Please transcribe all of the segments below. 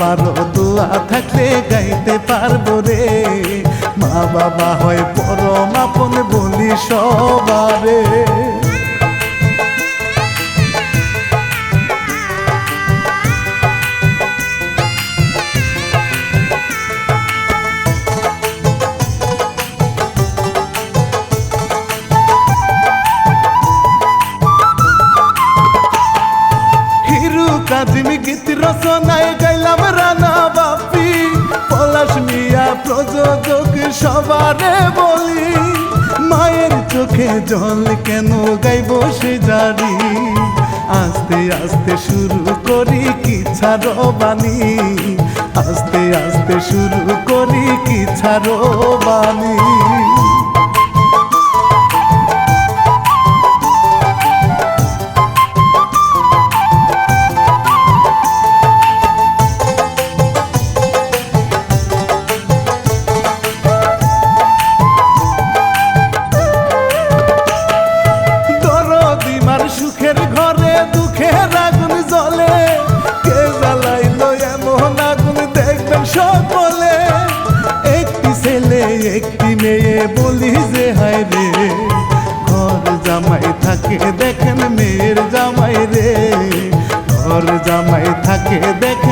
বাবারও দোয়া থাকলে গাইতে পারব রে। মা বাবা হয় পরম আপন বলি সবারে। প্রযোজক সবারে বলি, মায়ের চোখে জল কেন গাই বসে জারি আস্তে আস্তে শুরু করি কি ছাড়ো বাণী আস্তে আস্তে শুরু করি কি ছাড়ো বাণী দুঃখের আগুন জ্বলে কে জ্বালাইলো এমন আগুন? দেখবেন সকলে, একটি ছেলে, একটি মেয়ে, বলি যে, হায় রে, ঘর জামাই থাকে, দেখেন মেয়ের জামাই রে, ঘর জামাই থাকে, দেখেন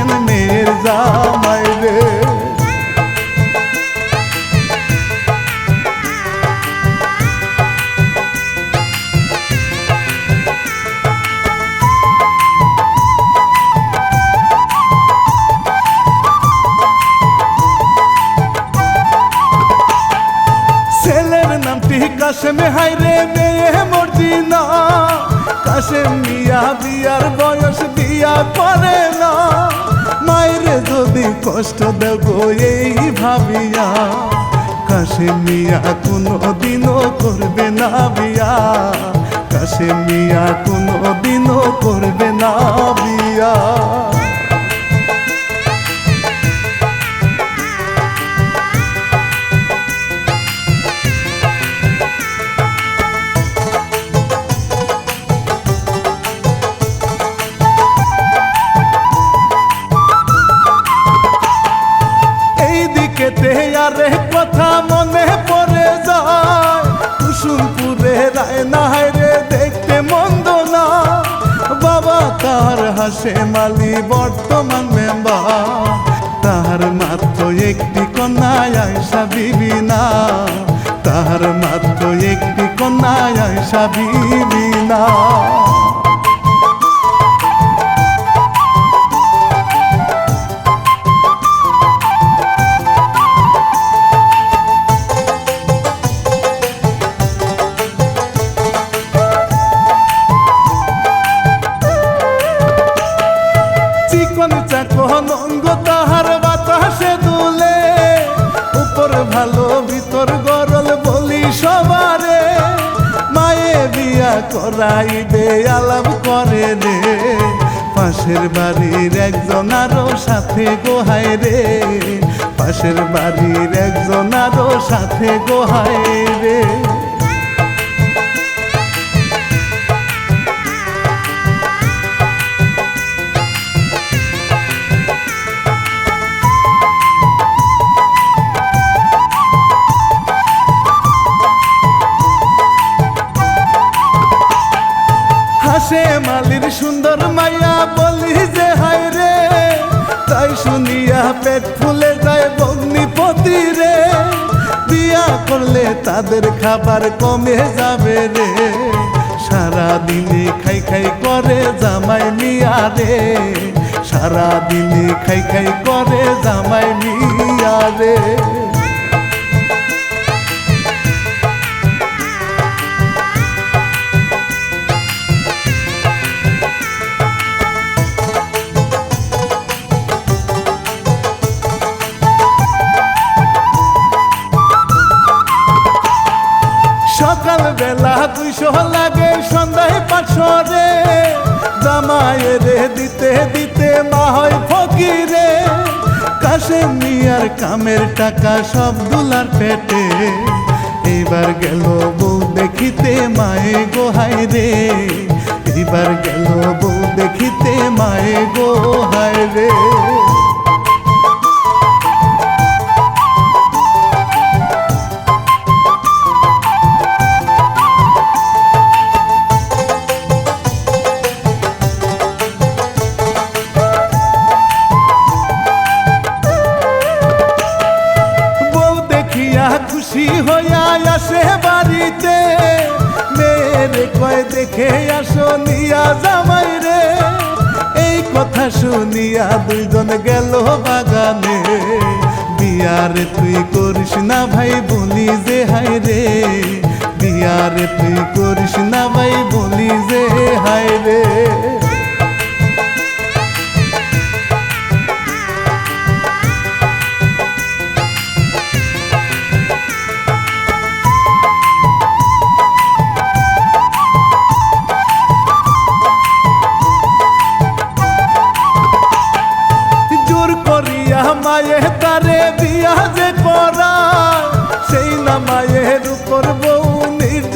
কাশেম হাইরে মেয়ে মর্জিনা। কাশেম মিয়া বিয়ার বয়স বিয়া করে না। মায়েরে যদি কষ্ট দেব এই ভাবিয়া, কাশেম মিয়া কোনো দিনও করবে না বিয়া। কাশেম মিয়া কোনো দিনও করবে না বিয়া। একটি কন্যা করাইবে আলাপ করে রে পাশের বাড়ির একজন আরও সাথে গোহায় রে। পাশের বাড়ির একজন আরও সাথে গোহায় রে। মালির সুন্দর মাইয়া বলি যে হায় রে। তাই শুনিয়া পেট ফুলে যায় বগ্নিপতি রে। বিয়া করলে তাদের খাবার কমে যাবে রে। সারা দিনে খাই খাই করে জামাই মিয়া রে। সারা দিনে খাই খাই করে জামাই মিয়া রে। দুইশো লাগে, সন্ধ্যায় পাঁচশো রে। জামাইয়ে রে দিতে দিতে মা হয় ফকিরে। কাশে মিয়ার কামের টাকা সব দুলার পেটে। এবার গেল বউ দেখিতে মায়ে গোহাই রে। এবার গেল বউ দেখিতে মায়ে গো, হায় রে। ভাই বলি যে হাই রে দিয়ারে তুই করিস না ভাই বলি যে হাই রে।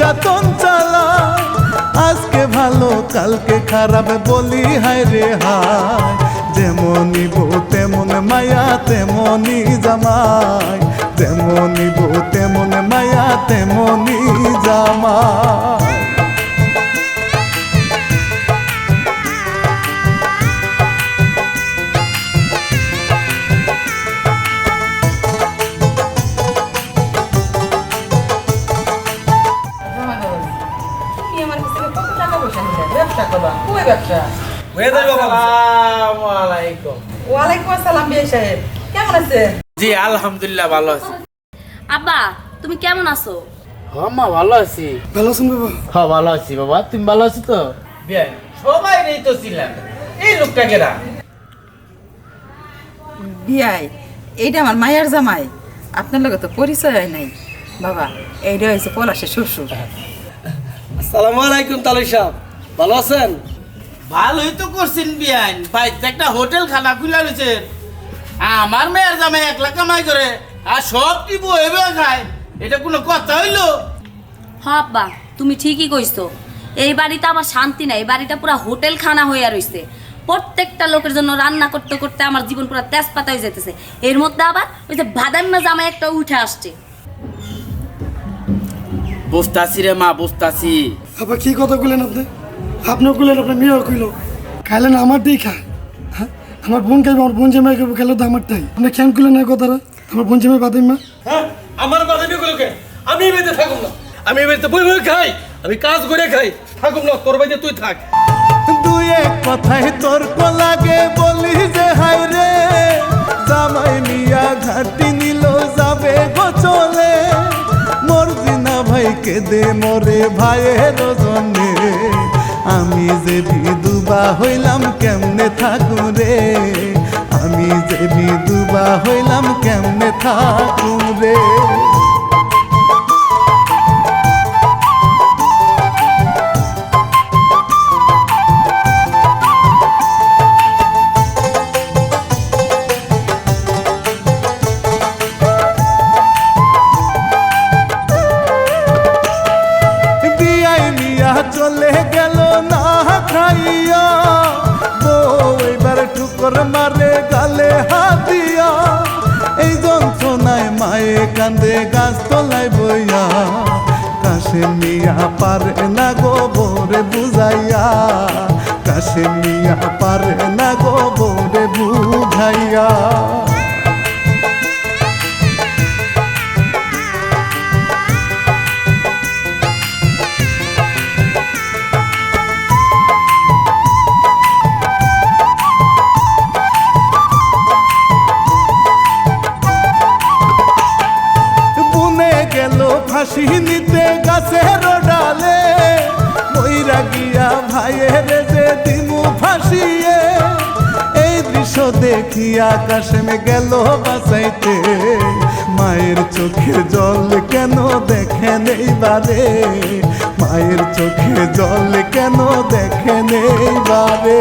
নির্যাতন চালা। আজকে ভালো, কালকে খারাপ বলি, হায় রে হায়। যেমনই বউ তেমন মায়া, তেমনই জামাই। তেমনই বউ তেমন মায়া, তেমনই জামাই। ব্যবসা করবা কই ব্যবসা। আসসালামু আলাইকুম। ওয়ালাইকুম আসসালাম বিয়ে সাহেব। কেমন আছে জি আলহামদুলিল্লাহ ভালো আছি। আব্বা তুমি কেমন আছো? মা ভালো আছি। ভালো আছেন বাবা? হ্যাঁ ভালো আছি বাবা। তুমি ভালো আছো তো? বিয়াই সবাই নেই তো ছিলাম এই লোকটা কেরা বিয়াই এইটা আমার মায়ের জামাই। আপনার লগে তো পরিচয় হয় নাই। বাবা এইটা হয়েছে পলাশের শ্বশুর। আসসালামু আলাইকুম তালুই সাহেব। ভালো আছেন? ভালোই তো করছেন বিয়াই ভাই একটা হোটেল খানা খুলে রয়েছে। আমার মেয়ের জামাই এক লাখ কামাই করে আর সব টিপু এবে খায়। এটা কোনো কথা হইল? হ আব্বা তুমি ঠিকই কইছো। এই বাড়িতে আমার শান্তি নাই এই বাড়িটা পুরো হোটেল খানা হইয়া রইছে। প্রত্যেকটা লোকের জন্য রান্না করতে করতে আমার জীবন পুরো তেজপাতা হয়ে যেতেছে এর মধ্যে আবার ওই যে বাদান্না জামাই একটা উঠে আসছে। বুঝতাছি রে মা বুঝতাছি। আবার কি কথা কইলেন আপনি? আপনিও কইলেন আপনার মেয়েও কইল। খাইলেন আমারটাই খায় হ্যাঁ? আমার বোন খাইবে আমার বোন জামাই খাইবে খেলে তো আমারটাই। আপনি কেন কইলেন না কথাটা? আমার বোন জামাই বাদিম মা। হ্যাঁ আমার নিয়ে কে? আমি এই বাড়িতে থাকুম না। আমি এই বাড়িতে বই বই খাই আমি কাজ করে খাই। থাকুম না তোর বাড়িতে তুই থাক। দুই এক কথায় তর্ক লাগে বলি যে হাই রে। জামাই মিয়া ঘাটি নিল যাবে গো চলে। মরজি না ভাই কেঁদে মরে ভাইয়ের জন্যে। আমি যে বিধুবা হইলাম কেমনে থাকুম রে? আমি যে বিধুবা হইলাম কেমনে থাকুম রে? পারে না গো বোরে বুঝাইয়া কাশে মিয়া পারে না গো বোরে বুঝাইয়া। ভাইয়ের যে দিমু ফাঁসিয়ে এই দৃশ্য দেখি আকাশে গেল বাঁচাইতে। মায়ের চোখে জল কেন দেখেন এইবারে? মায়ের চোখে জল কেন দেখেন এইবারে?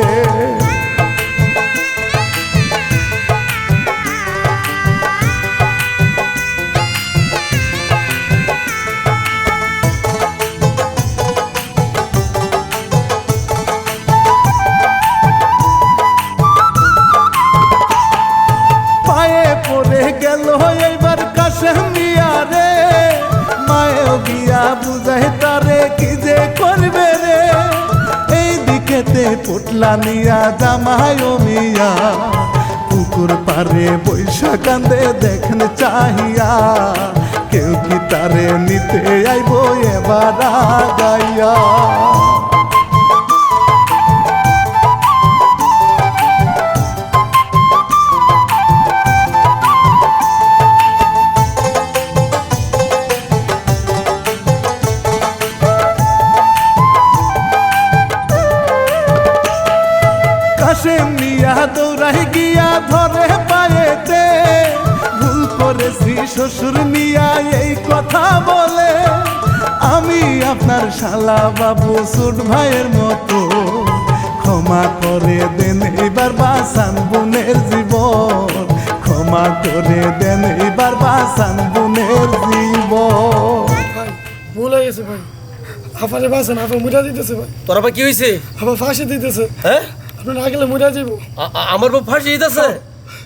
পুটলা জামায়ু মিয়া, পুকুর পারে বৈশা কান্দে দেখেন চাহিয়া, কেউ কি তারে নিতে আইব এবার গাইয়া শ্বশুর মিয়া এই কথা বলে আমি আপনার শালা বাবু সুট ভাইয়ের মতো। ক্ষমা করে দেন এবার বাসান বোনের জীবন। ক্ষমা করে দেন এবার বাসান বোনের জীবন। ভুল হয়ে গেছে ভাই। আফারে বাসেন আফা মুড়া দিতেছে ভাই। তোর আবার কি হয়েছে আবার ফাঁসি দিতেছে। হ্যাঁ? আপনার না গেলে মুড়া আ- আমার বউ ফাঁসি দিতেছে?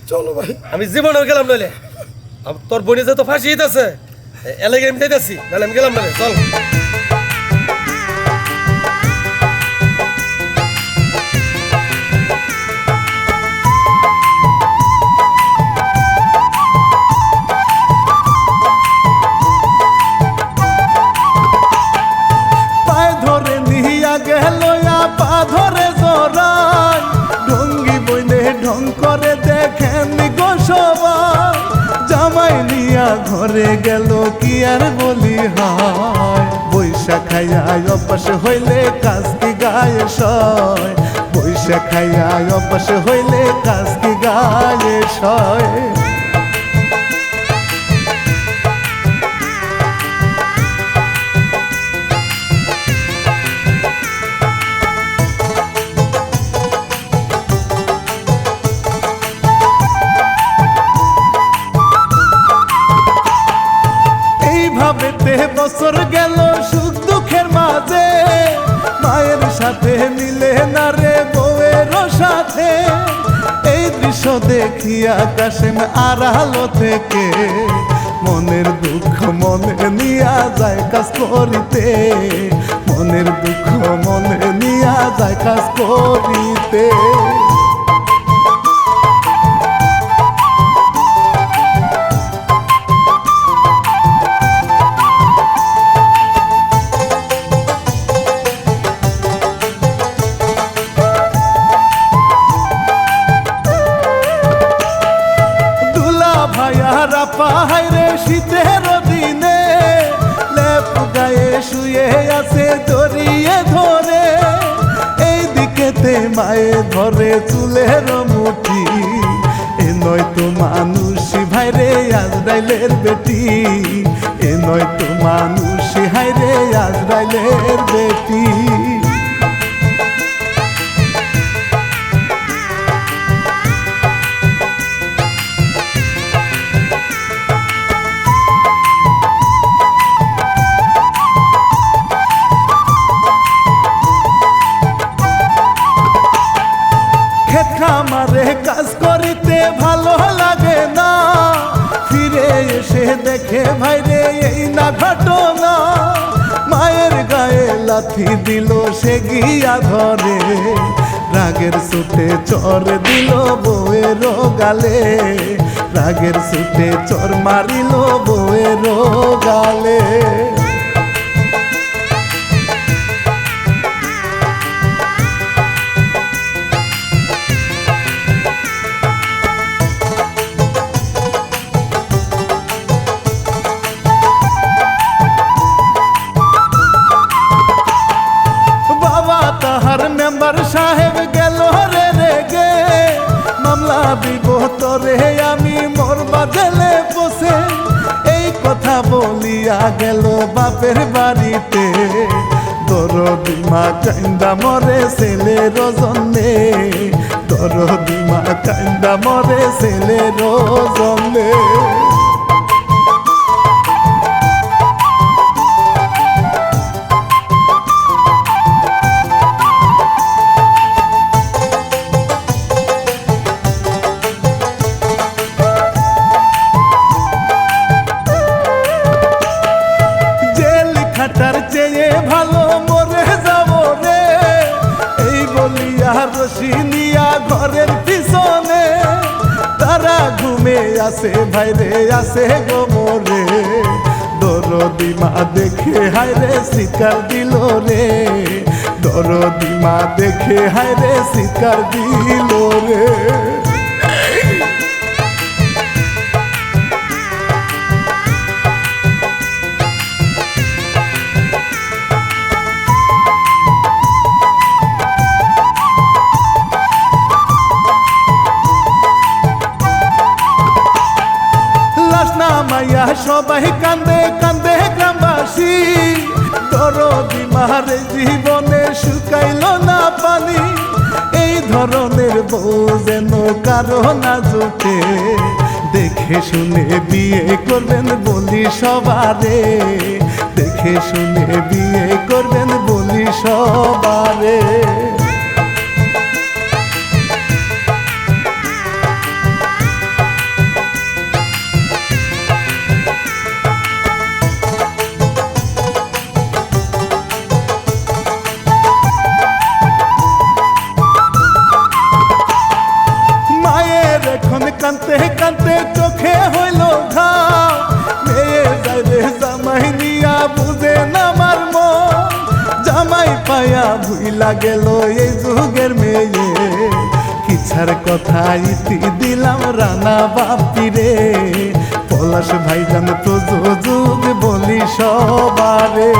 চলো ভাই। আমি জীবনেও গেলাম নাহলে আম- তোর বোনে যে তো ফাঁসি দিতেছে এলাকা আমি যাইতেছি তাহলে আমি গেলাম না চল। ঘরে গেল কি আর বলি হয়? বৈশাখ খাইয়া অপাস হইলে কাজকে গায়ে সয়। বৈশাখ খাইয়া অপাস হইলে কাজকে গায়ে সয়। তে বছর গেল, সুখ দুঃখের মাঝে। মায়ের সাথে মিলে না রে বউয়ের সাথে। এই দৃশ্য দেখি আকাশে আড়ালো থেকে। মনের দুঃখ মনে নিয়া যায় কাজ করিতে। মনের দুঃখ মনে নিয়া যায় কাজ করিতে। মায়ে ধরে চুলের মুঠি এ নয় তো মানুষ ভাইরে আজরাইলের বেটি। এ নয় তো মানুষ হাইরে আজরাইলের বেটি। এসে দেখে ভাইরে এই না ঘটনা। মায়ের গায়ে লাথি দিল সে গিয়া ধরে রাগের সুতে চর দিল বউয়ের গালে। রাগের সুতে চর মারিল বউয়ের গালে। মেম্বার সাহেব গেল রে রেগে। মামলা দিব তরে, আমি মোর বাজেলে বসে। এই কথা বলিয়া গেল বাপের বাড়িতে। দরদিমা কান্দা মরে ছেলে রজনে দরদিমা কান্দা মরে ছেলে রজনে দেখে হায়রে শিকার দিল রে। দরদি মা দেখে হায়রে শিকার দিল রে। সবাই কান্দে কান্দে। গ্রামবাসী দরদি মারে জীবনে শুকাইল না পানি। এই ধরনের বউ যেন কারও না জোটে দেখে শুনে বিয়ে করবেন বলি সবারে। দেখে শুনে বিয়ে করবেন বলি সবারে। চোখে হইল ঘাও জামাই বুঝে না জামাই পায়া ভুইলা গেল এই যুগের মেয়ে। কিছার কথা ইতি দিলাম রানা বাপি রে। পলাশ ভাইজান প্রযোজক বলি সবারে।